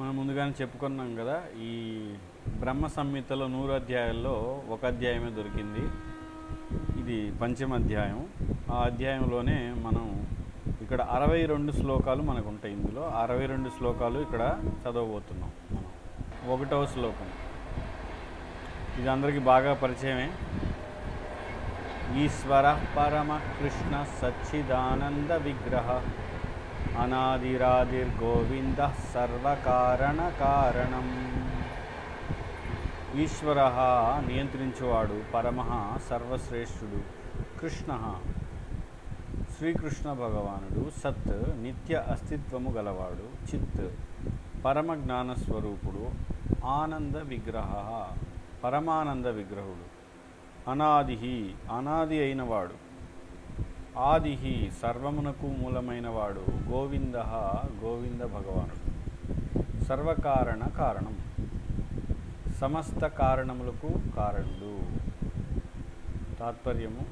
మనం ముందుగానే చెప్పుకున్నాం కదా ఈ బ్రహ్మ సంహితలో నూరు అధ్యాయాల్లో ఒక అధ్యాయమే దొరికింది. ఇది పంచమ అధ్యాయం. ఆ అధ్యాయంలోనే మనం ఇక్కడ అరవై రెండు శ్లోకాలు మనకు ఉంటాయి ఇందులో. అరవై రెండు శ్లోకాలు ఇక్కడ చదవబోతున్నాం మనం. ఒకటవ శ్లోకం. ఇది అందరికీ బాగా పరిచయమే. ఈశ్వర పరమ కృష్ణ సచ్చిదానంద విగ్రహ అనాదిరాదిర్గోవింద సర్వకారణ కారణం ఈశ్వర నియంత్రించువాడు పరమ సర్వశ్రేష్ఠుడు కృష్ణ. శ్రీకృష్ణ భగవానుడు సత్ నిత్య అస్తిత్వము గలవాడు చిత్. పరమ జ్ఞానస్వరూపుడు ఆనంద విగ్రహ. పరమానంద విగ్రహుడు. అనాది అనాది అయినవాడు. ఆది సర్వమునకు మూలమైనవాడు గోవింద గోవింద భగవానుడు. సర్వకారణ కారణం. సమస్త కారణములకు కారణుడు. తాత్పర్యము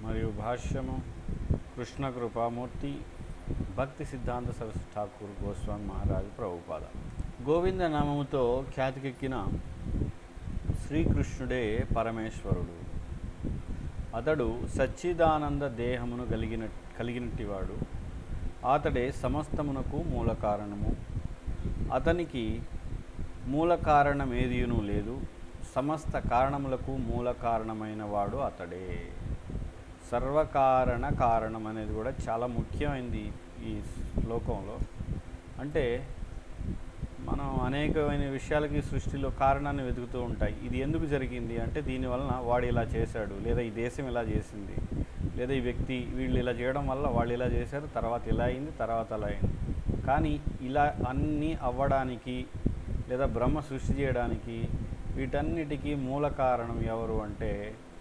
మరియు భాష్యము కృష్ణ కృపామూర్తి భక్తి సిద్ధాంత సరస్వతి ఠాకూర్ గోస్వామి మహారాజు ప్రభుపాద. గోవింద నామముతో ఖ్యాతికెక్కిన శ్రీకృష్ణుడే పరమేశ్వరుడు. అతడు సచ్చిదానంద దేహమును కలిగిన కలిగినట్టివాడు అతడే సమస్తమునకు మూల కారణము. అతనికి మూల కారణం లేదు. సమస్త కారణములకు మూల కారణమైన వాడు అతడే. సర్వకారణ కారణం అనేది కూడా చాలా ముఖ్యమైనది ఈ శ్లోకంలో అంటే మనం అనేకమైన విషయాలకి సృష్టిలో కారణాన్ని వెతుకుతూ ఉంటాయి. ఇది ఎందుకు జరిగింది అంటే దీనివలన వాడు ఇలా చేశాడు లేదా ఈ దేశం ఇలా చేసింది లేదా ఈ వ్యక్తి వీళ్ళు ఇలా చేయడం వల్ల వాళ్ళు ఇలా చేశారు తర్వాత ఇలా అయింది తర్వాత అలా అయింది. కానీ ఇలా అన్నీ అవ్వడానికి లేదా బ్రహ్మ సృష్టి చేయడానికి వీటన్నిటికీ మూల కారణం ఎవరు అంటే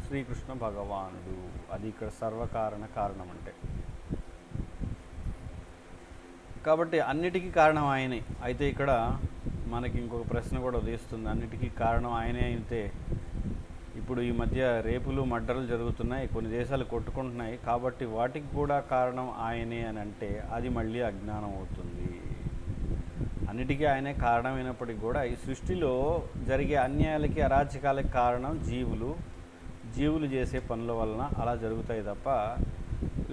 శ్రీకృష్ణ భగవానుడు. అది ఇక్కడ సర్వకారణ కారణం అంటే. కాబట్టి అన్నిటికీ కారణం ఆయనే. అయితే ఇక్కడ మనకి ఇంకొక ప్రశ్న కూడా ఉదయిస్తుంది. అన్నిటికీ కారణం ఆయనే అయితే ఇప్పుడు ఈ మధ్య రేపులు మడ్డలు జరుగుతున్నాయి. కొన్ని దేశాలు కొట్టుకుంటున్నాయి. కాబట్టి వాటికి కూడా కారణం ఆయనే అని అంటే అది మళ్ళీ అజ్ఞానం అవుతుంది. అన్నిటికీ ఆయనే కారణమైనప్పటికీ కూడా ఈ సృష్టిలో జరిగే అన్యాయాలకి అరాచకాలకి కారణం జీవులు. జీవులు చేసే పనుల వలన అలా జరుగుతాయి తప్ప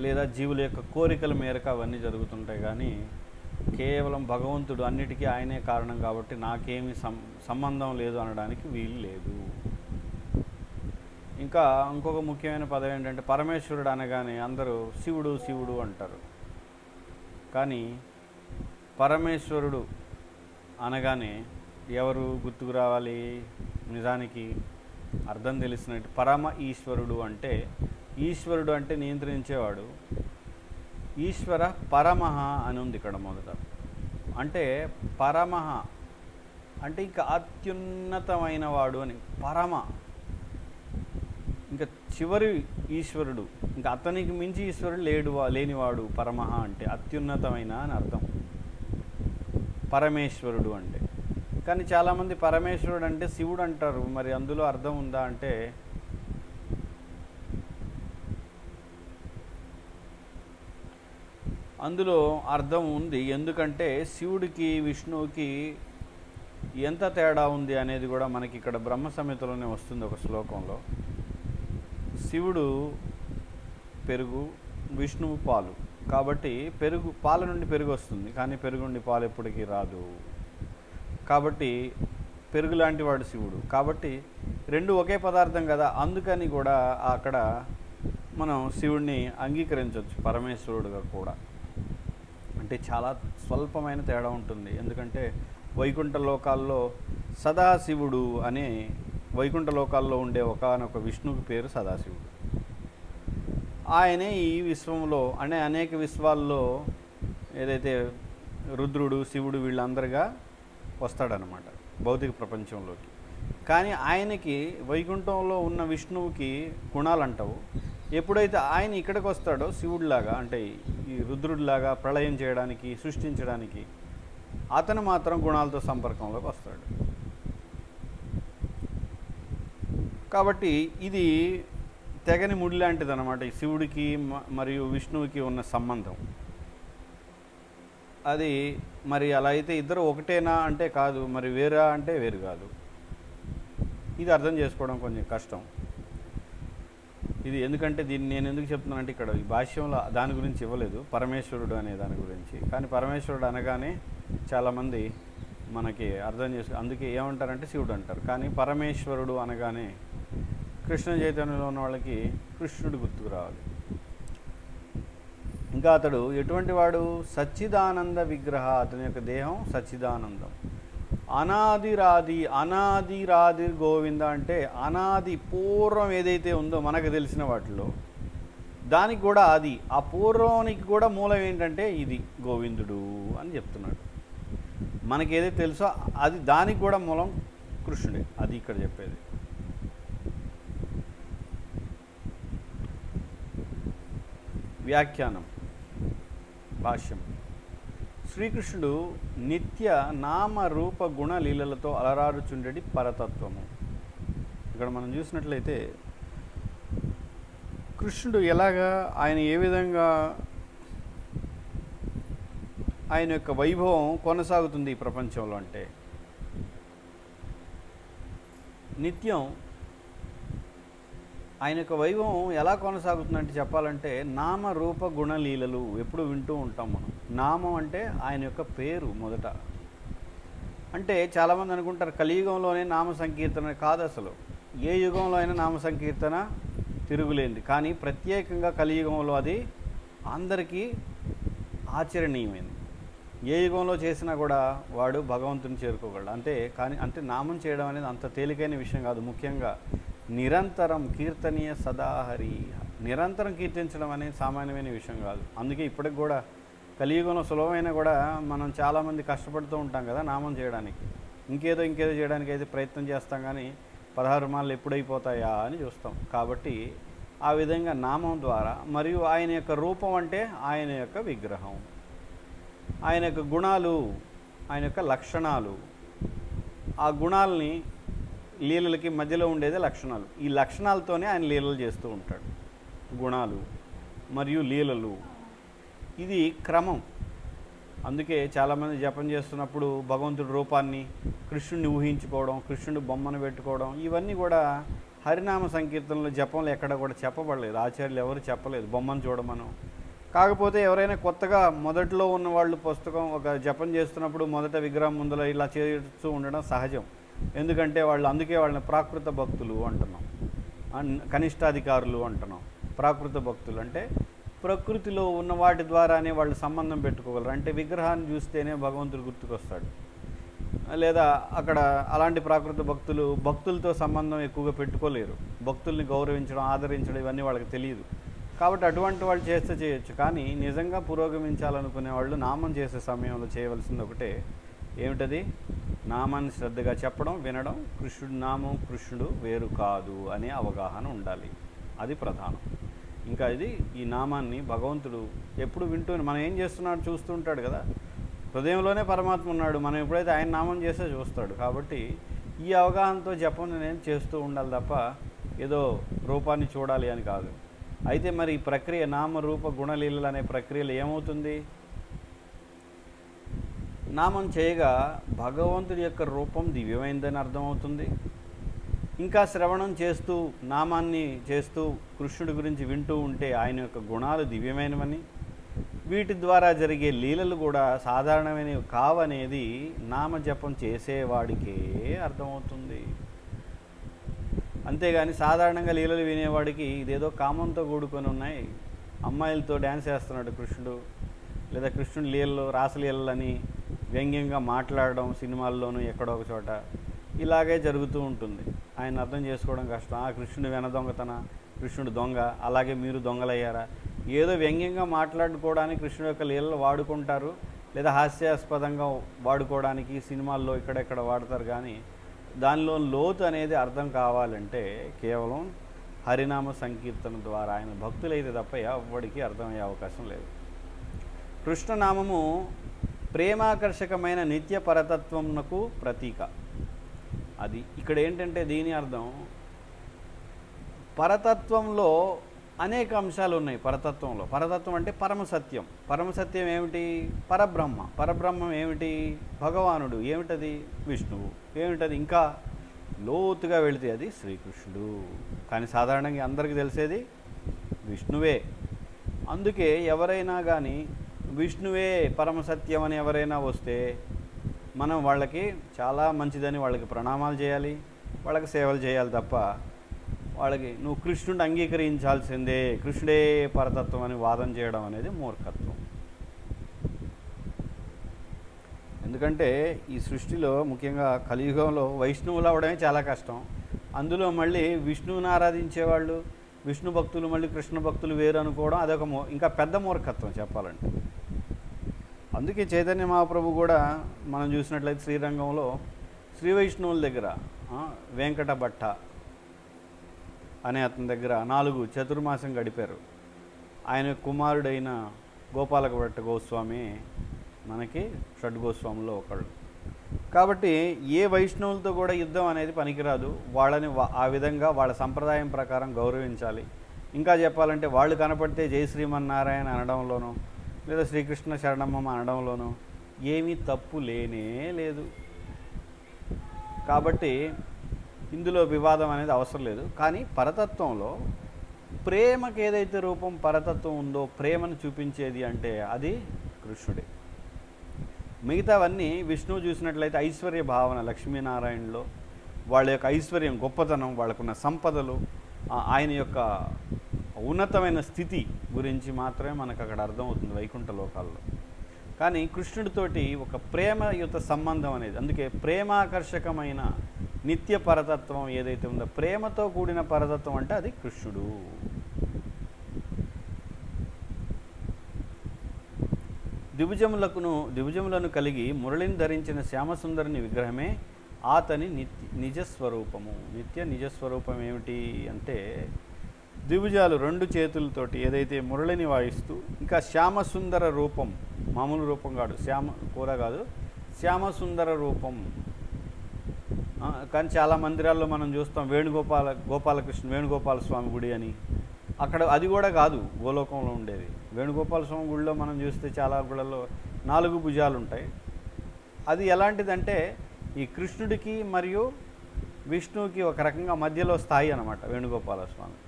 లేదా జీవుల యొక్క కోరికల మేరకు అవన్నీ జరుగుతుంటాయి కానీ కేవలం భగవంతుడు అన్నిటికీ ఆయనే కారణం కాబట్టి నాకేమీ సం సంబంధం లేదు అనడానికి వీలు లేదు. ఇంకా ఇంకొక ముఖ్యమైన పదం ఏంటంటే పరమేశ్వరుడు అనగానే అందరూ శివుడు శివుడు అంటారు. కానీ పరమేశ్వరుడు అనగానే ఎవరు గుర్తుకు రావాలి? నిజానికి అర్థం తెలిసినట్టు పరమ ఈశ్వరుడు అంటే ఈశ్వరుడు అంటే నియంత్రించేవాడు. ఈశ్వర పరమహ అని ఉంది ఇక్కడ మొదట. అంటే పరమహ అంటే ఇంకా అత్యున్నతమైన వాడు అని. పరమ. ఇంకా చివరి ఈశ్వరుడు. ఇంకా అతనికి మించి ఈశ్వరుడు లేడు లేనివాడు పరమహ అంటే అత్యున్నతమైన అని అర్థం. పరమేశ్వరుడు అంటే. కానీ చాలామంది పరమేశ్వరుడు అంటే శివుడు అంటారు. మరి అందులో అర్థం ఉందా అంటే అందులో అర్థం ఉంది. ఎందుకంటే శివుడికి విష్ణువుకి ఎంత తేడా ఉంది అనేది కూడా మనకి ఇక్కడ బ్రహ్మ సమేతలోనే వస్తుంది ఒక శ్లోకంలో. శివుడు పెరుగు విష్ణువు పాలు. కాబట్టి పెరుగు పాల నుండి పెరుగు వస్తుంది. కానీ పెరుగు నుండి పాలు ఎప్పటికీ రాదు. కాబట్టి పెరుగు లాంటి వాడు శివుడు. కాబట్టి రెండు ఒకే పదార్థం కదా. అందుకని కూడా అక్కడ మనం శివుడిని అంగీకరించవచ్చు పరమేశ్వరుడుగా కూడా. అంటే చాలా స్వల్పమైన తేడా ఉంటుంది. ఎందుకంటే వైకుంఠ లోకాల్లో సదాశివుడు అనే వైకుంఠ లోకాల్లో ఉండే ఒకనొక విష్ణువు పేరు సదాశివుడు. ఆయనే ఈ విశ్వంలో అనే అనేక విశ్వాల్లో ఏదైతే రుద్రుడు శివుడు వీళ్ళందరిగా వస్తాడనమాట భౌతిక ప్రపంచంలోకి. కానీ ఆయనకి వైకుంఠంలో ఉన్న విష్ణువుకి గుణాలు అంటావు ఎప్పుడైతే ఆయన ఇక్కడికి వస్తాడో శివుడిలాగా అంటే ఈ రుద్రుడిలాగా ప్రళయం చేయడానికి సృష్టించడానికి అతను మాత్రం గుణాలతో సంపర్కంలోకి వస్తాడు. కాబట్టి ఇది తెగని ముడి లాంటిది అనమాట ఈ శివుడికి మ- మరియు విష్ణువుకి ఉన్న సంబంధం. అది మరి అలా అయితే ఇద్దరు ఒకటేనా అంటే కాదు మరి వేరా అంటే వేరు కాదు. ఇది అర్థం చేసుకోవడం కొంచెం కష్టం. ఇది ఎందుకంటే దీన్ని నేను ఎందుకు చెప్తున్నానంటే ఇక్కడ ఈ భాష్యంలో దాని గురించి ఇవ్వలేదు. పరమేశ్వరుడు అనే దాని గురించి. కానీ పరమేశ్వరుడు అనగానే చాలామంది మనకి అర్థం చేసుకో అందుకే ఏమంటారంటే శివుడు అంటారు. కానీ పరమేశ్వరుడు అనగానే కృష్ణ చైతన్యంలో ఉన్న వాళ్ళకి కృష్ణుడు గుర్తుకు రావాలి. ఇంకా అతడు ఎటువంటి వాడు? సచ్చిదానంద విగ్రహ. అతని యొక్క దేహం సచ్చిదానందం. అనాదిరాది అనాదిరాది గోవింద అంటే అనాది పూర్వం ఏదైతే ఉందో మనకు తెలిసిన వాటిలో దానికి కూడా అది ఆ పూర్వానికి కూడా మూలం ఏంటంటే ఇది గోవిందుడు అని చెప్తున్నాడు. మనకి ఏదైతే తెలుసో అది దానికి కూడా మూలం కృష్ణుడే అది ఇక్కడ చెప్పేది. వ్యాఖ్యానం భాష్యం. శ్రీకృష్ణుడు నిత్య నామ రూప గుణ లీలలతో అలరారుచుండెడి పరతత్వము. ఇక్కడ మనం చూసినట్లయితే కృష్ణుడు ఎలాగా ఆయన ఏ విధంగా ఆయన యొక్క వైభవం కొనసాగుతుంది ఈ ప్రపంచంలో అంటే నిత్యం ఆయన యొక్క వైభవం ఎలా కొనసాగుతుందంటే చెప్పాలంటే నామ రూప గుణ లీలలు ఎప్పుడు వింటూ ఉంటాం మనం. నామం అంటే ఆయన యొక్క పేరు మొదట. అంటే చాలామంది అనుకుంటారు కలియుగంలోనే నామ సంకీర్తన కాదు అసలు. ఏ యుగంలో అయినా నామ సంకీర్తన తిరుగులేంది కానీ ప్రత్యేకంగా కలియుగంలో అది అందరికీ ఆచరణీయమైంది. ఏ యుగంలో చేసినా కూడా వాడు భగవంతుని చేరుకోగలడు. అంటే కానీ అంటే నామం చేయడం అనేది అంత తేలికైన విషయం కాదు. ముఖ్యంగా నిరంతరం కీర్తనీయ సదాహరి నిరంతరం కీర్తించడం అనేది సామాన్యమైన విషయం కాదు. అందుకే ఇప్పటికి కూడా కలియుగంలో సులభమైన కూడా మనం చాలామంది కష్టపడుతూ ఉంటాం కదా నామం చేయడానికి. ఇంకేదో ఇంకేదో చేయడానికి అయితే ప్రయత్నం చేస్తాం కానీ పదహారు మాలలు ఎప్పుడైపోతాయా అని చూస్తాం. కాబట్టి ఆ విధంగా నామం ద్వారా మరియు ఆయన యొక్క రూపం అంటే ఆయన యొక్క విగ్రహం ఆయన యొక్క గుణాలు ఆయన యొక్క లక్షణాలు. ఆ గుణాలని లీలలకి మధ్యలో ఉండేదే లక్షణాలు. ఈ లక్షణాలతోనే ఆయన లీలలు చేస్తూ ఉంటాడు. గుణాలు మరియు లీలలు. ఇది క్రమం. అందుకే చాలామంది జపం చేస్తున్నప్పుడు భగవంతుడి రూపాన్ని కృష్ణుడిని ఊహించుకోవడం కృష్ణుడి బొమ్మను పెట్టుకోవడం ఇవన్నీ కూడా హరినామ సంకీర్తనలో జపంలో ఎక్కడ కూడా చెప్పబడలేదు. ఆచార్యులు ఎవరు చెప్పలేదు బొమ్మను చూడమను. కాకపోతే ఎవరైనా కొత్తగా మొదట్లో ఉన్న వాళ్ళు పుస్తకం ఒక జపం చేస్తున్నప్పుడు మొదట విగ్రహం ముందర ఇలా చేస్తూ ఉండడం సహజం. ఎందుకంటే వాళ్ళు అందుకే వాళ్ళని ప్రాకృత భక్తులు అంటున్నాం. కనిష్టాధికారులు అంటున్నాం. ప్రాకృత భక్తులు అంటే ప్రకృతిలో ఉన్న వాటి ద్వారానే వాళ్ళు సంబంధం పెట్టుకోగలరు. అంటే విగ్రహాన్ని చూస్తేనే భగవంతుడు గుర్తుకొస్తాడు. లేదా అక్కడ అలాంటి ప్రాకృత భక్తులు భక్తులతో సంబంధం ఎక్కువగా పెట్టుకోలేరు. భక్తుల్ని గౌరవించడం ఆదరించడం ఇవన్నీ వాళ్ళకి తెలియదు. కాబట్టి అటువంటి వాళ్ళు చేస్తే చేయొచ్చు. కానీ నిజంగా పురోగమించాలనుకునే వాళ్ళు నామం చేసే సమయంలో చేయవలసింది ఒకటే ఏమిటది? నామాన్ని శ్రద్ధగా చెప్పడం వినడం కృష్ణుడు నామం కృష్ణుడు వేరు కాదు అనే అవగాహన ఉండాలి. అది ప్రధానం. ఇంకా ఇది ఈ నామాన్ని భగవంతుడు ఎప్పుడు వింటూ మనం ఏం చేస్తున్నాడు చూస్తూ ఉంటాడు కదా. హృదయంలోనే పరమాత్మ ఉన్నాడు. మనం ఎప్పుడైతే ఆయన నామం చేస్తే చూస్తాడు. కాబట్టి ఈ అవగాహనతో జపం నేను చేస్తూ ఉండాలి తప్ప ఏదో రూపాన్ని చూడాలి అని కాదు. అయితే మరి ఈ ప్రక్రియ నామ రూప గుణలీలలు అనే ప్రక్రియలో ఏమవుతుంది? నామం చేయగా భగవంతుడి యొక్క రూపం దివ్యమైందని అర్థమవుతుంది. ఇంకా శ్రవణం చేస్తూ నామాన్ని చేస్తూ కృష్ణుడి గురించి వింటూ ఉంటే ఆయన యొక్క గుణాలు దివ్యమైనవని వీటి ద్వారా జరిగే లీలలు కూడా సాధారణమైనవి కావనేది నామజపం చేసేవాడికే అర్థమవుతుంది. అంతేగాని సాధారణంగా లీలలు వినేవాడికి ఇదేదో కామంతో కూడుకొని ఉన్నాయి. అమ్మాయిలతో డ్యాన్స్ చేస్తున్నాడు కృష్ణుడు. లేదా కృష్ణుడి లీలలు రాసలీలలని వ్యంగ్యంగా మాట్లాడడం సినిమాల్లోనూ ఎక్కడో ఒక చోట ఇలాగే జరుగుతూ ఉంటుంది. ఆయన అర్థం చేసుకోవడం కష్టం. ఆ కృష్ణుడు వెన దొంగతన కృష్ణుడు దొంగ అలాగే మీరు దొంగలయ్యారా? ఏదో వ్యంగ్యంగా మాట్లాడుకోవడానికి కృష్ణుడు యొక్క లీలలు వాడుకుంటారు లేదా హాస్యాస్పదంగా వాడుకోవడానికి సినిమాల్లో ఇక్కడెక్కడ వాడతారు. కానీ దానిలో లోతు అనేది అర్థం కావాలంటే కేవలం హరినామ సంకీర్తన ద్వారా ఆయన భక్తులైతే తప్ప ఎవరికి అర్థమయ్యే అవకాశం లేదు. కృష్ణనామము ప్రేమాకర్షకమైన నిత్య పరతత్వంనకు ప్రతీక. అది ఇక్కడ ఏంటంటే దీని అర్థం పరతత్వంలో అనేక అంశాలు ఉన్నాయి పరతత్వంలో. పరతత్వం అంటే పరమసత్యం. పరమసత్యం ఏమిటి? పరబ్రహ్మ. పరబ్రహ్మం ఏమిటి? భగవానుడు. ఏమిటది? విష్ణువు. ఏమిటది? ఇంకా లోతుగా వెళితే అది శ్రీకృష్ణుడు. కానీ సాధారణంగా అందరికీ తెలిసేది విష్ణువే. అందుకే ఎవరైనా కానీ విష్ణువే పరమసత్యం అని ఎవరైనా వస్తే మనం వాళ్ళకి చాలా మంచిదని వాళ్ళకి ప్రణామాలు చేయాలి వాళ్ళకి సేవలు చేయాలి తప్ప వాళ్ళకి నువ్వు కృష్ణుడిని అంగీకరించాల్సిందే కృష్ణుడే పరతత్వం అని వాదన చేయడం అనేది మూర్ఖత్వం. ఎందుకంటే ఈ సృష్టిలో ముఖ్యంగా కలియుగంలో వైష్ణవులు అవడమే చాలా కష్టం. అందులో మళ్ళీ విష్ణువుని ఆరాధించేవాళ్ళు విష్ణు భక్తులు మళ్ళీ కృష్ణ భక్తులు వేరు అనుకోవడం అదొక మూ ఇంకా పెద్ద మూర్ఖత్వం చెప్పాలంటే. అందుకే చైతన్య మహాప్రభు కూడా మనం చూసినట్లయితే శ్రీరంగంలో శ్రీ వైష్ణవుల దగ్గర వెంకట భట్ట అనే అతని దగ్గర నాలుగు చతుర్మాసం గడిపారు. ఆయన కుమారుడైన గోపాలక భట్ట గోస్వామి మనకి షడ్గోస్వాములో ఒకళ్ళు కాబట్టి ఏ వైష్ణవులతో కూడా యుద్ధం అనేది పనికిరాదు. వాళ్ళని ఆ విధంగా వాళ్ళ సంప్రదాయం ప్రకారం గౌరవించాలి. ఇంకా చెప్పాలంటే వాళ్ళు కనపడితే జై శ్రీమన్నారాయణ అనడంలోనూ లేదా శ్రీకృష్ణ శరణమ్మ అనడంలోనూ ఏమీ తప్పు లేనే లేదు. కాబట్టి ఇందులో వివాదం అనేది అవసరం లేదు. కానీ పరతత్వంలో ప్రేమకి ఏదైతే రూపం పరతత్వం ఉందో ప్రేమను చూపించేది అంటే అది కృష్ణుడే. మిగతావన్నీ విష్ణువు చూసినట్లయితే ఐశ్వర్య భావన లక్ష్మీనారాయణలో వాళ్ళ యొక్క ఐశ్వర్యం గొప్పతనం వాళ్ళకున్న సంపదలు ఆయన యొక్క ఉన్నతమైన స్థితి గురించి మాత్రమే మనకు అక్కడ అర్థమవుతుంది వైకుంఠ లోకాల్లో. కానీ కృష్ణుడితోటి ఒక ప్రేమయుత సంబంధం అనేది అందుకే ప్రేమాకర్షకమైన నిత్య పరతత్వం ఏదైతే ఉందో ప్రేమతో కూడిన పరతత్వం అంటే అది కృష్ణుడు. దిభుజములకును దిభుజములను కలిగి మురళిని ధరించిన శ్యామసుందరుని విగ్రహమే అతని నిత్య నిజస్వరూపము. నిత్య నిజస్వరూపం ఏమిటి అంటే ద్విభుజాలు రెండు చేతులతోటి ఏదైతే మురళిని వాయిస్తూ ఇంకా శ్యామసుందర రూపం మామూలు రూపం కాదు శ్యామ కూర కాదు శ్యామసుందర రూపం. కానీ చాలా మందిరాల్లో మనం చూస్తాం వేణుగోపాల గోపాలకృష్ణ వేణుగోపాల స్వామి గుడి అని. అక్కడ అది కూడా కాదు గోలోకంలో ఉండేది. వేణుగోపాల స్వామి గుడిలో మనం చూస్తే చాలా గుళ్ళల్లో నాలుగు భుజాలు ఉంటాయి అది ఎలాంటిదంటే ఈ కృష్ణుడికి మరియు విష్ణువుకి ఒక రకంగా మధ్యలో స్థాయి అనమాట వేణుగోపాల స్వామి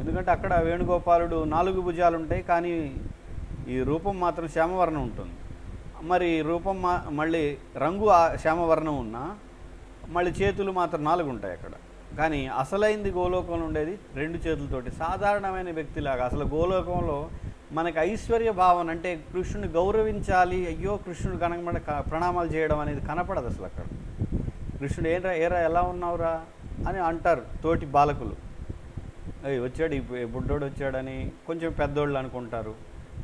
ఎందుకంటే అక్కడ వేణుగోపాలుడు నాలుగు భుజాలు ఉంటాయి కానీ ఈ రూపం మాత్రం శ్యామవర్ణం ఉంటుంది. మరి రూపం మా మళ్ళీ రంగు ఆ శ్యామవర్ణం ఉన్నా మళ్ళీ చేతులు మాత్రం నాలుగు ఉంటాయి అక్కడ. కానీ అసలైంది గోలోకంలో ఉండేది రెండు చేతులతోటి. సాధారణమైన వ్యక్తిలాగా అసలు గోలోకంలో మనకి ఐశ్వర్య భావన అంటే కృష్ణుని గౌరవించాలి అయ్యో కృష్ణుడు కనకమడ ప్రణామాలు చేయడం అనేది కనపడదు అసలు అక్కడ. కృష్ణుడు ఏరా ఏరా ఎలా ఉన్నావురా? అని అంటారు తోటి బాలకులు. "ఏయ్, వచ్చాడు ఈ బుడ్డోడు వచ్చాడని కొంచెం పెద్దోళ్ళు అనుకుంటారు.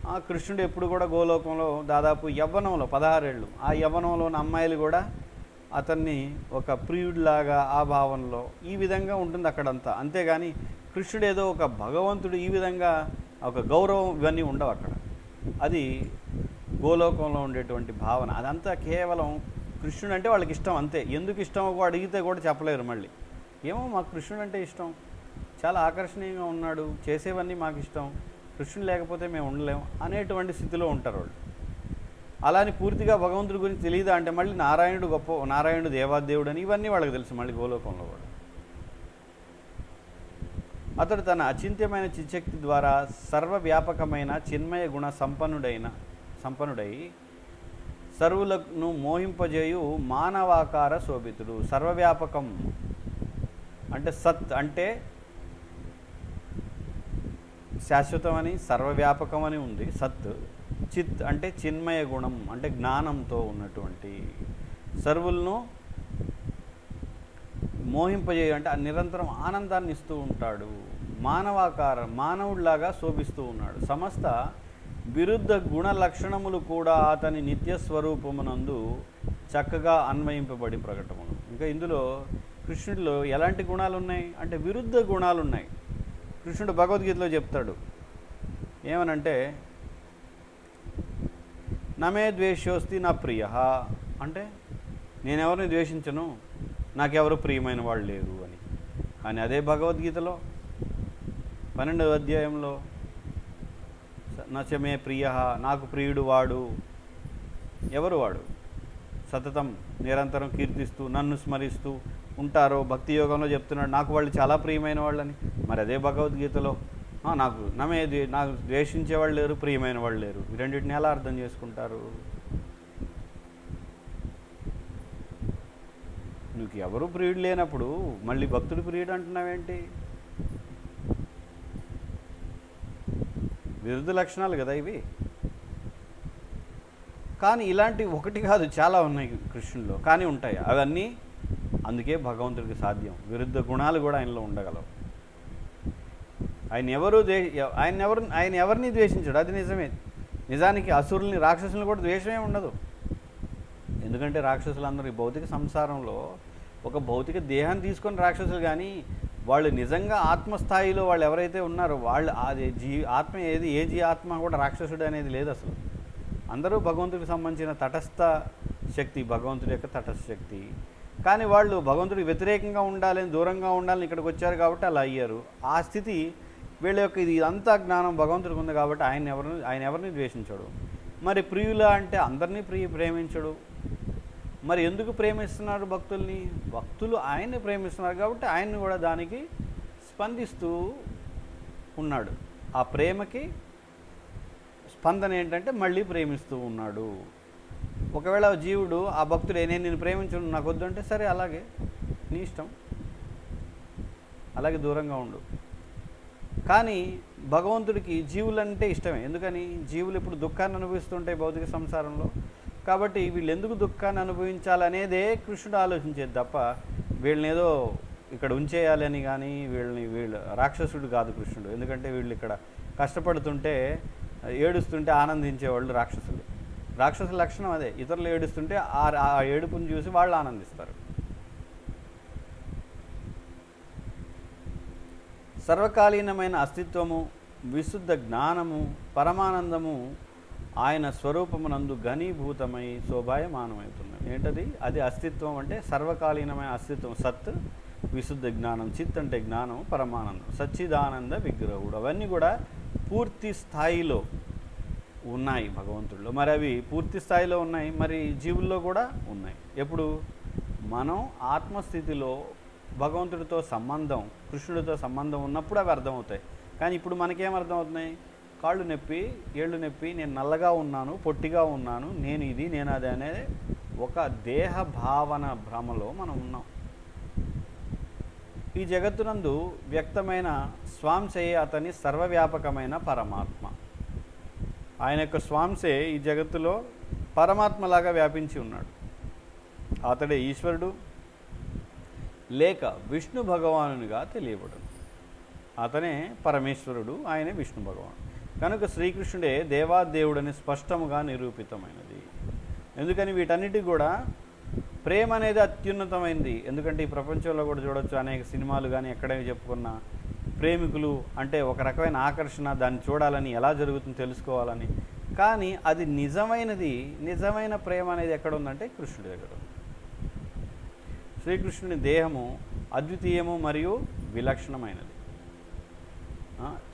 ఆ కృష్ణుడు ఎప్పుడు కూడా గోలోకంలో దాదాపు యవ్వనంలో పదహారేళ్ళు. ఆ యవ్వనంలో ఉన్న అమ్మాయిలు కూడా అతన్ని ఒక ప్రియుడిలాగా ఆ భావనలో ఈ విధంగా ఉంటుంది అక్కడంతా. అంతేగాని కృష్ణుడు ఏదో ఒక భగవంతుడు ఈ విధంగా ఒక గౌరవం ఇవన్నీ ఉండవు అక్కడ. అది గోలోకంలో ఉండేటువంటి భావన. అదంతా కేవలం కృష్ణుడు అంటే వాళ్ళకి ఇష్టం అంతే. ఎందుకు ఇష్టమో అడిగితే కూడా చెప్పలేరు మళ్ళీ. ఏమో మాకు కృష్ణుడు అంటే ఇష్టం. చాలా ఆకర్షణీయంగా ఉన్నాడు. చేసేవన్నీ మాకు ఇష్టం. కృష్ణుడు లేకపోతే మేము ఉండలేము అనేటువంటి స్థితిలో ఉంటారు వాళ్ళు. అలాని పూర్తిగా భగవంతుడి గురించి తెలియదా అంటే మళ్ళీ నారాయణుడు గొప్ప నారాయణుడు దేవాదేవుడు అని ఇవన్నీ వాళ్ళకి తెలుసు మళ్ళీ గోలోకంలో కూడా. అతడు తన అచింత్యమైన చిచ్చక్తి ద్వారా సర్వవ్యాపకమైన చిన్మయ గుణ సంపన్నుడైన సంపన్నుడై సర్వులను మోహింపజేయు మానవాకార శోభితుడు. సర్వవ్యాపకం అంటే సత్ అంటే శాశ్వతమని సర్వవ్యాపకమని ఉంది. సత్ చిత్ అంటే చిన్మయ గుణం అంటే జ్ఞానంతో ఉన్నటువంటి సర్వులను మోహింపజేయ అంటే ఆ నిరంతరం ఆనందాన్ని ఇస్తూ ఉంటాడు. మానవాకార మానవుడిలాగా శోభిస్తూ ఉన్నాడు. సమస్త విరుద్ధ గుణ లక్షణములు కూడా అతని నిత్య స్వరూపమునందు చక్కగా అన్వయింపబడి ప్రకటములు. ఇంకా ఇందులో కృష్ణుడిలో ఎలాంటి గుణాలు ఉన్నాయి అంటే విరుద్ధ గుణాలు ఉన్నాయి కృష్ణుడు భగవద్గీతలో చెప్తాడు. ఏమనంటే నమే ద్వేషోస్తి నా ప్రియ. అంటే నేనెవరిని ద్వేషించను? నాకెవరు ప్రియమైన వాళ్ళు లేరు అని. కానీ అదే భగవద్గీతలో పన్నెండవ అధ్యాయంలో నచమే ప్రియ నాకు ప్రియుడు వాడు. ఎవరు వాడు? సతతం నిరంతరం కీర్తిస్తూ నన్ను స్మరిస్తూ ఉంటారో భక్తి యోగంలో చెప్తున్నాడు. నాకు వాళ్ళు చాలా ప్రియమైన వాళ్ళని. మరి అదే భగవద్గీతలో నాకు నమే నాకు ద్వేషించే వాళ్ళు లేరు ప్రియమైన వాళ్ళు లేరు. ఈ రెండింటిని ఎలా అర్థం చేసుకుంటారు? నీకు ఎవరు ప్రియుడు లేనప్పుడు మళ్ళీ భక్తుడు ప్రియుడు అంటున్నావేంటి? విరుద్ధ లక్షణాలు కదా ఇవి. కానీ ఇలాంటి ఒకటి కాదు చాలా ఉన్నాయి కృష్ణుల్లో. కానీ ఉంటాయి. అవన్నీ అందుకే భగవంతుడికి సాధ్యం. విరుద్ధ గుణాలు కూడా ఆయనలో ఉండగలవు. ఆయన ఎవరు ద్వే ఆయన ఎవరు ఆయన ఎవరిని ద్వేషించాడు? అది నిజమే. నిజానికి అసురుల్ని రాక్షసుల్ని కూడా ద్వేషమే ఉండదు. ఎందుకంటే రాక్షసులందరూ ఈ భౌతిక సంసారంలో ఒక భౌతిక దేహాన్ని తీసుకొని రాక్షసులు కానీ వాళ్ళు నిజంగా ఆత్మస్థాయిలో వాళ్ళు ఎవరైతే ఉన్నారో వాళ్ళు అది జీ ఆత్మ ఏది ఏ జీ ఆత్మ కూడా రాక్షసుడు అనేది లేదు అసలు. అందరూ భగవంతుడికి సంబంధించిన తటస్థ శక్తి భగవంతుడి యొక్క తటస్థ శక్తి. కానీ వాళ్ళు భగవంతుడికి వ్యతిరేకంగా ఉండాలని దూరంగా ఉండాలని ఇక్కడికి వచ్చారు కాబట్టి అలా అయ్యారు. ఆ స్థితి వీళ్ళ యొక్క ఇది అంతా జ్ఞానం భగవంతుడికి ఉంది కాబట్టి ఆయన ఎవరిని ఆయన ఎవరిని ద్వేషించడు? మరి ప్రియుల అంటే అందరినీ ప్రియ ప్రేమించడు? మరి ఎందుకు ప్రేమిస్తున్నారు భక్తుల్ని? భక్తులు ఆయన్ని ప్రేమిస్తున్నారు కాబట్టి ఆయన్ని కూడా దానికి స్పందిస్తూ ఉన్నాడు. ఆ ప్రేమకి స్పందన ఏంటంటే మళ్ళీ ప్రేమిస్తూ ఉన్నాడు. ఒకవేళ జీవుడు ఆ భక్తుడు నేను నేను ప్రేమించను నాకు వద్దు అంటే సరే అలాగే నీ ఇష్టం. అలాగే దూరంగా ఉండు. కానీ భగవంతుడికి జీవులంటే ఇష్టమే. ఎందుకని? జీవులు ఇప్పుడు దుఃఖాన్ని అనుభవిస్తుంటాయి భౌతిక సంసారంలో. కాబట్టి వీళ్ళు ఎందుకు దుఃఖాన్ని అనుభవించాలనేదే కృష్ణుడు ఆలోచించేది తప్ప వీళ్ళని ఏదో ఇక్కడ ఉంచేయాలని కానీ వీళ్ళని వీళ్ళు రాక్షసుడు కాదు కృష్ణుడు. ఎందుకంటే వీళ్ళు ఇక్కడ కష్టపడుతుంటే ఏడుస్తుంటే ఆనందించేవాళ్ళు రాక్షసులు. రాక్షసుల లక్షణం అదే. ఇతరులు ఏడుస్తుంటే ఆ ఆ ఏడుపుని చూసి వాళ్ళు ఆనందిస్తారు. సర్వకాలీనమైన అస్తిత్వము విశుద్ధ జ్ఞానము పరమానందము ఆయన స్వరూపమునందు ఘనీభూతమై శోభాయమానమవుతున్నాయి ఏంటది? అది అస్తిత్వం అంటే సర్వకాలీనమైన అస్తిత్వం సత్ విశుద్ధ జ్ఞానం చిత్ అంటే జ్ఞానం పరమానందం సచ్చిదానంద విగ్రహుడు. అవన్నీ కూడా పూర్తి స్థాయిలో ఉన్నాయి భగవంతుడిలో. మరి అవి పూర్తి స్థాయిలో ఉన్నాయి మరి జీవుల్లో కూడా ఉన్నాయి. ఎప్పుడు? మనం ఆత్మస్థితిలో భగవంతుడితో సంబంధం కృష్ణుడితో సంబంధం ఉన్నప్పుడు అవి అర్థమవుతాయి. కానీ ఇప్పుడు మనకేం అర్థమవుతున్నాయి? కాళ్ళు నొప్పి ఏళ్ళు నొప్పి నేను నల్లగా ఉన్నాను పొట్టిగా ఉన్నాను నేను ఇది నేను అది అనేది ఒక దేహ భావన భ్రమలో మనం ఉన్నాం. ఈ జగత్తునందు వ్యక్తమైన స్వాంశయే అతని సర్వవ్యాపకమైన పరమాత్మ. ఆయన యొక్క స్వాంశే ఈ జగత్తులో పరమాత్మలాగా వ్యాపించి ఉన్నాడు. అతడే ఈశ్వరుడు లేక విష్ణు భగవానునిగా తెలియబడు అతనే పరమేశ్వరుడు ఆయనే విష్ణు భగవానుడు. కనుక శ్రీకృష్ణుడే దేవాదేవుడని స్పష్టముగా నిరూపితమైనది. ఎందుకని వీటన్నిటికి కూడా ప్రేమ అనేది అత్యున్నతమైంది. ఎందుకంటే ఈ ప్రపంచంలో కూడా చూడొచ్చు అనేక సినిమాలు కానీ ఎక్కడైనా చెప్పుకున్నా ప్రేమికులు అంటే ఒక రకమైన ఆకర్షణ దాన్ని చూడాలని ఎలా జరుగుతుందో తెలుసుకోవాలని. కానీ అది నిజమైనది నిజమైన ప్రేమ అనేది ఎక్కడ ఉందంటే కృష్ణుడి దగ్గర శ్రీకృష్ణుని దేహము అద్వితీయము మరియు విలక్షణమైనది.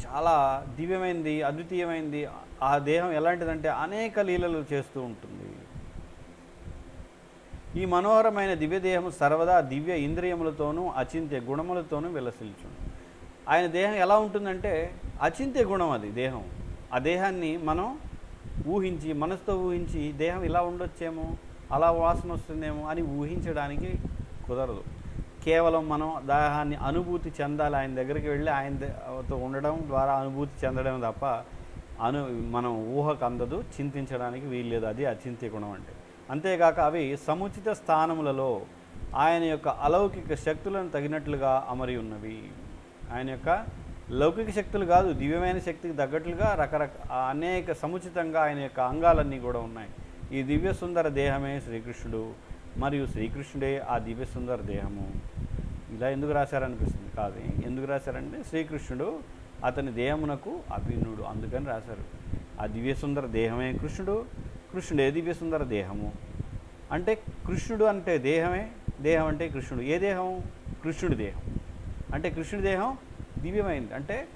చాలా దివ్యమైంది అద్వితీయమైంది. ఆ దేహం ఎలాంటిదంటే అనేక లీలలు చేస్తూ ఉంటుంది. ఈ మనోహరమైన దివ్యదేహము సర్వదా దివ్య ఇంద్రియములతోనూ అచింత్య గుణములతోనూ విలసిల్చును. ఆయన దేహం ఎలా ఉంటుందంటే అచింత్య గుణం అది దేహం. ఆ దేహాన్ని మనం ఊహించి మనసుతో ఊహించి దేహం ఇలా ఉండొచ్చేమో అలా వాసన వస్తుందేమో అని ఊహించడానికి కుదరదు. కేవలం మనం దేహాన్ని అనుభూతి చెందాలి. ఆయన దగ్గరికి వెళ్ళి ఆయన ఉండడం ద్వారా అనుభూతి చెందడం తప్ప అను మనం ఊహకు అందదు చింతించడానికి వీల్లేదు అది అచింత్య గుణం అంటే అంతేగాక అవి సముచిత స్థానములలో ఆయన యొక్క అలౌకిక శక్తులను తగినట్లుగా అమరి ఉన్నవి. ఆయన యొక్క లౌకిక శక్తులు కాదు దివ్యమైన శక్తికి తగ్గట్లుగా రకరక అనేక సముచితంగా ఆయన యొక్క అంగాలన్నీ కూడా ఉన్నాయి. ఈ దివ్య సుందర దేహమే శ్రీకృష్ణుడు. మరియు శ్రీకృష్ణుడే ఆ దివ్యసుందర దేహము. ఇలా ఎందుకు రాశారనిపిస్తుంది? కాదు. ఎందుకు రాశారంటే శ్రీకృష్ణుడు అతని దేహమునకు అభిన్నుడు అందుకని రాశారు. ఆ దివ్యసుందర దేహమే కృష్ణుడు కృష్ణుడే దివ్యసుందర దేహము. అంటే కృష్ణుడు అంటే దేహమే దేహం అంటే కృష్ణుడు. ఏ దేహం? కృష్ణుడి దేహం. అంటే కృష్ణుడి దేహం దివ్యమైంది అంటే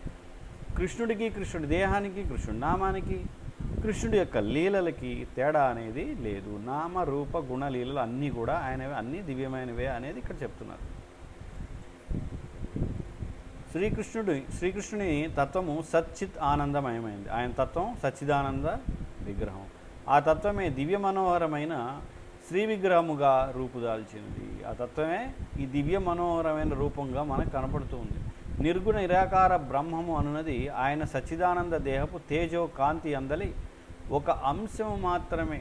కృష్ణుడికి కృష్ణుడి దేహానికి కృష్ణుడి నామానికి కృష్ణుడి యొక్క లీలలకి తేడా అనేది లేదు. నామ రూప గుణ లీలలు అన్నీ కూడా ఆయనవి అన్నీ దివ్యమైనవే అనేది ఇక్కడ చెప్తున్నారు. శ్రీకృష్ణుడి శ్రీకృష్ణుని తత్వము సచ్చిత్ ఆనందమయమైంది. ఆయన తత్వం సచ్చిదానంద విగ్రహం. ఆ తత్వమే దివ్య మనోహరమైన శ్రీ విగ్రహముగా రూపుదాల్చినది ఆ తత్వమే ఈ దివ్య మనోహరమైన రూపంగా మనకు కనపడుతూ ఉంది. నిర్గుణ నిరాకార బ్రహ్మము అనున్నది ఆయన సచ్చిదానంద దేహపు తేజో కాంతి అందలి ఒక అంశము మాత్రమే.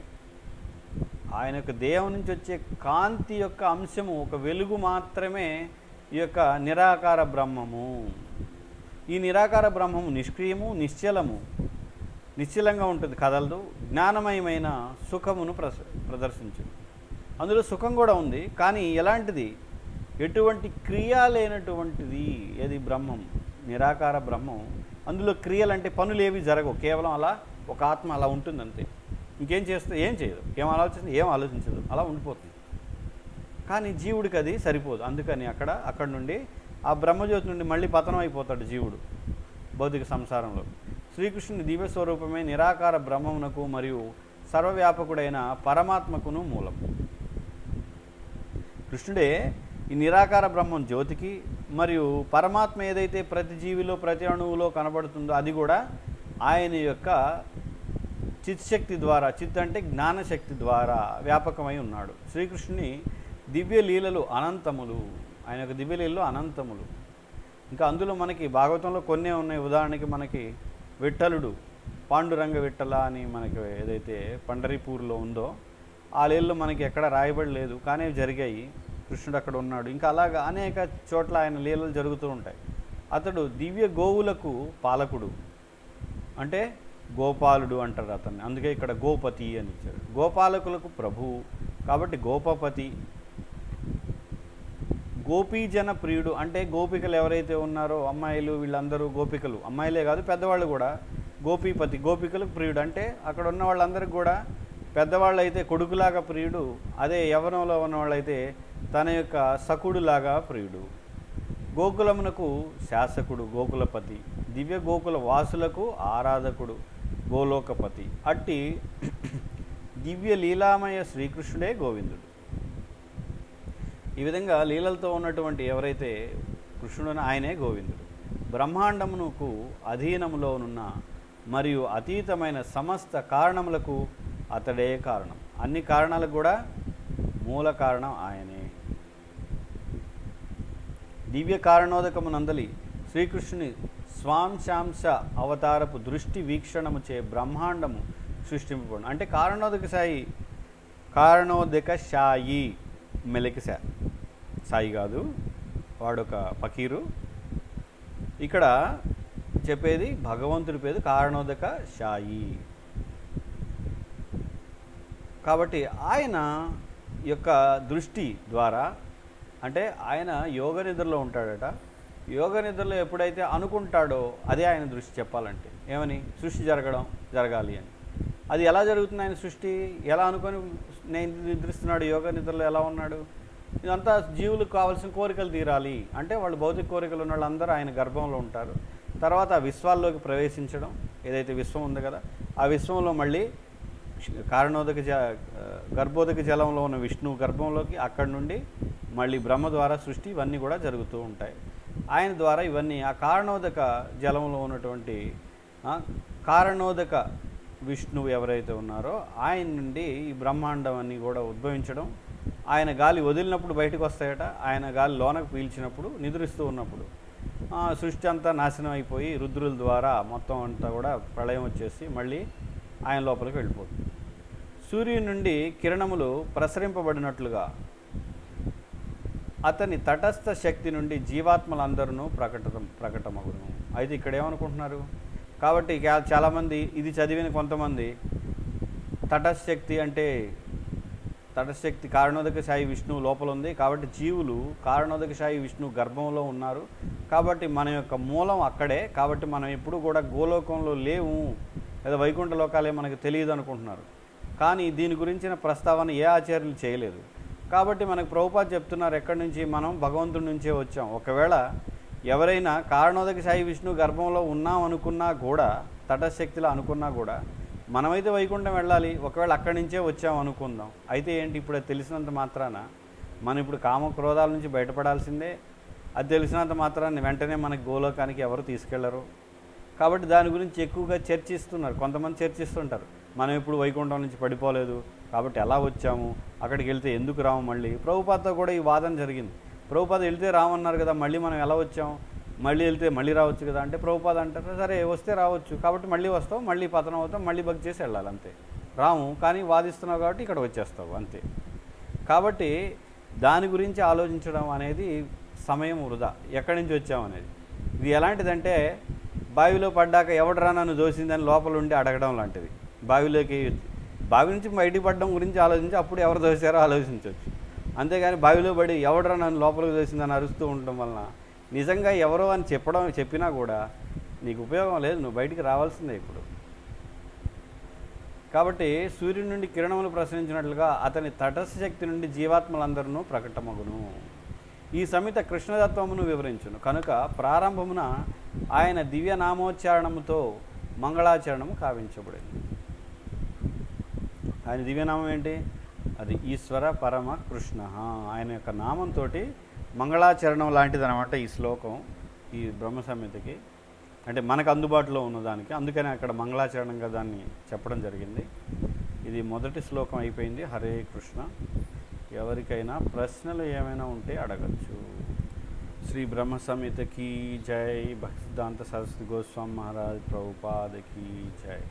ఆయన యొక్క దేహం నుంచి వచ్చే కాంతి యొక్క అంశము ఒక వెలుగు మాత్రమే ఈ యొక్క నిరాకార బ్రహ్మము. ఈ నిరాకార బ్రహ్మము నిష్క్రియము నిశ్చలము. నిశ్చలంగా ఉంటుంది కదలదు జ్ఞానమయమైన సుఖమును ప్రదర్శించు అందులో సుఖం కూడా ఉంది కానీ ఎలాంటిది? ఎటువంటి క్రియ లేనటువంటిది ఏది బ్రహ్మం? నిరాకార బ్రహ్మం. అందులో క్రియలు అంటే పనులు ఏవి జరగవు. కేవలం అలా ఒక ఆత్మ అలా ఉంటుంది అంతే ఇంకేం చేస్తే ఏం చేయదు. ఏం ఆలోచించదు ఏం ఆలోచించదు. అలా ఉండిపోతుంది. కానీ జీవుడికి అది సరిపోదు. అందుకని అక్కడ అక్కడ నుండి ఆ బ్రహ్మజ్యోతి నుండి మళ్ళీ పతనం అయిపోతాడు జీవుడు భౌతిక సంసారంలో. శ్రీకృష్ణుని దివ్యస్వరూపమే నిరాకార బ్రహ్మమునకు మరియు సర్వవ్యాపకుడైన పరమాత్మకును మూలం. కృష్ణుడే ఈ నిరాకార బ్రహ్మం జ్యోతికి మరియు పరమాత్మ ఏదైతే ప్రతి జీవిలో ప్రతి అణువులో కనబడుతుందో అది కూడా ఆయన యొక్క చిత్శక్తి ద్వారా చిత్ అంటే జ్ఞానశక్తి ద్వారా వ్యాపకమై ఉన్నాడు. శ్రీకృష్ణుని దివ్య లీలలు అనంతములు. ఆయన యొక్క దివ్య లీలలు అనంతములు. ఇంకా అందులో మనకి భాగవతంలో కొన్ని ఉన్నాయి. ఉదాహరణకి మనకి విఠలుడు పాండురంగ విఠల అని మనకి ఏదైతే పండరీపూర్లో ఉందో ఆ లీలలో మనకి ఎక్కడ రాయబడి లేదు కానీ జరిగాయి. కృష్ణుడు అక్కడ ఉన్నాడు. ఇంకా అలాగా అనేక చోట్ల ఆయన లీలలు జరుగుతూ ఉంటాయి. అతడు దివ్య గోవులకు పాలకుడు. అంటే గోపాలుడు అంటారు అతన్ని. అందుకే ఇక్కడ గోపతి అని ఇచ్చారు. గోపాలకులకు ప్రభువు కాబట్టి గోపపతి. గోపీజన ప్రియుడు. అంటే గోపికలు ఎవరైతే ఉన్నారో అమ్మాయిలు వీళ్ళందరూ గోపికలు. అమ్మాయిలే కాదు పెద్దవాళ్ళు కూడా గోపీపతి గోపికలకు ప్రియుడు. అంటే అక్కడ ఉన్న వాళ్ళందరికీ కూడా పెద్దవాళ్ళు అయితే కొడుకులాగా ప్రియుడు. అదే యవనంలో ఉన్న వాళ్ళైతే తన యొక్క సకుడులాగా ప్రియుడు. గోకులమునకు శాసకుడు గోకులపతి. దివ్య గోకుల వాసులకు ఆరాధకుడు గోలోకపతి. అట్టి దివ్య లీలామయ శ్రీకృష్ణుడే గోవిందుడు. ఈ విధంగా లీలలతో ఉన్నటువంటి ఎవరైతే కృష్ణుడు ఆయనే గోవిందుడు. బ్రహ్మాండమునకు అధీనములోనున్న మరియు అతీతమైన సమస్త కారణములకు అతడే కారణం. అన్ని కారణాలకు కూడా మూల కారణం ఆయనే. దివ్య కారణోదకమునందలి శ్రీకృష్ణుని స్వాంశాంశ అవతారపు దృష్టి వీక్షణము చే బ్రహ్మాండము సృష్టింపబడు. అంటే కారణోదక సాయి కారణోదక సాయి మెలకి సా సాయి కాదు వాడొక పకీరు ఇక్కడ చెప్పేది భగవంతుడి పేరు కారణోదక సాయి కాబట్టి ఆయన యొక్క దృష్టి ద్వారా అంటే ఆయన యోగ నిద్రలో ఉంటాడట. యోగ నిద్రలో ఎప్పుడైతే అనుకుంటాడో అదే ఆయన దృష్టి చెప్పాలంటే. ఏమని? సృష్టి జరగడం జరగాలి అని. అది ఎలా జరుగుతుంది ఆయన సృష్టి? ఎలా అనుకొని నేను నిద్రిస్తున్నాడు యోగ నిద్రలో ఎలా ఉన్నాడు? ఇదంతా జీవులకు కావాల్సిన కోరికలు తీరాలి. అంటే వాళ్ళు భౌతిక కోరికలు ఉన్న వాళ్ళందరూ ఆయన గర్భంలో ఉంటారు. తర్వాత ఆ విశ్వాల్లోకి ప్రవేశించడం ఏదైతే విశ్వం ఉంది కదా ఆ విశ్వంలో మళ్ళీ కారణోదక జ గర్భోదక జలంలో ఉన్న విష్ణువు గర్భంలోకి అక్కడి నుండి మళ్ళీ బ్రహ్మ ద్వారా సృష్టి ఇవన్నీ కూడా జరుగుతూ ఉంటాయి. ఆయన ద్వారా ఇవన్నీ ఆ కారణోదక జలంలో ఉన్నటువంటి కారణోదక విష్ణువు ఎవరైతే ఉన్నారో ఆయన నుండి ఈ బ్రహ్మాండం అన్నీ కూడా ఉద్భవించడం ఆయన గాలి వదిలినప్పుడు బయటకు వస్తాయట ఆయన గాలి లోనకు పీల్చినప్పుడు నిద్రిస్తూ ఉన్నప్పుడు. సృష్టి అంతా నాశనం అయిపోయి రుద్రుల ద్వారా మొత్తం అంతా కూడా ప్రళయం వచ్చేసి మళ్ళీ ఆయన లోపలికి వెళ్ళిపోతుంది. సూర్యుని నుండి కిరణములు ప్రసరింపబడినట్లుగా అతని తటస్థ శక్తి నుండి జీవాత్మలందరూ ప్రకటం ప్రకటమగును అయితే ఇక్కడ ఏమనుకుంటున్నారు కాబట్టి చాలామంది ఇది చదివిన కొంతమంది తటశక్తి శక్తి అంటే తటశక్తి కారణోదక సాయి విష్ణువు లోపల ఉంది కాబట్టి జీవులు కారణోదక సాయి విష్ణువు గర్భంలో ఉన్నారు. కాబట్టి మన యొక్క మూలం అక్కడే. కాబట్టి మనం ఎప్పుడు కూడా గోలోకంలో లేవు లేదా వైకుంఠ లోకాలే మనకు తెలియదు అనుకుంటున్నారు కానీ దీని గురించిన ప్రస్తావన ఏ ఆచార్యులు చేయలేదు. కాబట్టి మనకు ప్రభుపాద్ చెప్తున్నారు ఎక్కడి నుంచి మనం భగవంతుడి నుంచే వచ్చాం. ఒకవేళ ఎవరైనా కారణోదక సాయి విష్ణు గర్భంలో ఉన్నాం అనుకున్నా కూడా తటశక్తిలో అనుకున్నా కూడా మనమైతే వైకుంఠం వెళ్ళాలి ఒకవేళ అక్కడి నుంచే వచ్చాం అనుకుందాం. అయితే ఏంటి ఇప్పుడు తెలిసినంత మాత్రాన మనం ఇప్పుడు కామ క్రోధాల నుంచి బయటపడాల్సిందే. అది తెలిసినంత మాత్రాన్ని వెంటనే మనకి గోలోకానికి ఎవరు తీసుకెళ్ళరు. కాబట్టి దాని గురించి ఎక్కువగా చర్చిస్తున్నారు. కొంతమంది చర్చిస్తుంటారు. మనం ఎప్పుడు వైకుంఠం నుంచి పడిపోలేదు కాబట్టి ఎలా వచ్చాము అక్కడికి వెళ్తే ఎందుకు రాము మళ్ళీ? ప్రభుపాదతో కూడా ఈ వాదన జరిగింది. ప్రభుపాద వెళ్తే రామన్నారు కదా మళ్ళీ మనం ఎలా వచ్చాం? మళ్ళీ వెళ్తే మళ్ళీ రావచ్చు కదా అంటే ప్రభుపాద అంటారు సరే వస్తే రావచ్చు కాబట్టి మళ్ళీ వస్తావు మళ్ళీ పతనం అవుతాం మళ్ళీ బగ్ చేసి వెళ్ళాలి అంతే. రాము కానీ వాదిస్తున్నావు కాబట్టి ఇక్కడ వచ్చేస్తావు అంతే. కాబట్టి దాని గురించి ఆలోచించడం అనేది సమయం వృధా ఎక్కడి నుంచి వచ్చామనేది ఇది ఎలాంటిదంటే బావిలో పడ్డాక ఎవడరా నన్ను దోసిందని లోపల ఉండి అడగడం లాంటిది. బావిలోకి బావి నుంచి బయటికి పడడం గురించి ఆలోచించి అప్పుడు ఎవరు దోశారో ఆలోచించవచ్చు. అంతేగాని బావిలో పడి ఎవడరా నన్ను లోపలికి దోసిందని అరుస్తూ ఉండటం వలన నిజంగా ఎవరో అని చెప్పడం చెప్పినా కూడా నీకు ఉపయోగం లేదు నువ్వు బయటికి రావాల్సిందే ఇప్పుడు. కాబట్టి సూర్యుడి నుండి కిరణములు ప్రసరించినట్లుగా అతని తటస్థ శక్తి నుండి జీవాత్మలందరూ ప్రకటమగును. ఈ సమిత కృష్ణతత్వమును వివరించును. కనుక ప్రారంభమున ఆయన దివ్య నామోచ్చారణముతో మంగళాచరణము కావించబడింది. ఆయన దివ్యనామం ఏంటి? అది ఈశ్వర పరమ కృష్ణ. ఆయన యొక్క నామంతో మంగళాచరణం లాంటిది అనమాట ఈ శ్లోకం ఈ బ్రహ్మ సంహితకి అంటే మనకు అందుబాటులో ఉన్నదానికి. అందుకని అక్కడ మంగళాచరణంగా దాన్ని చెప్పడం జరిగింది. ఇది మొదటి శ్లోకం అయిపోయింది. హరే కృష్ణ. ఎవరికైనా ప్రశ్నలు ఏమైనా ఉంటే అడగచ్చు. శ్రీ బ్రహ్మ సంహితకి జై. భక్తిదాంత సరస్వతి గోస్వామి మహారాజ్ ప్రభుపాదకి జై.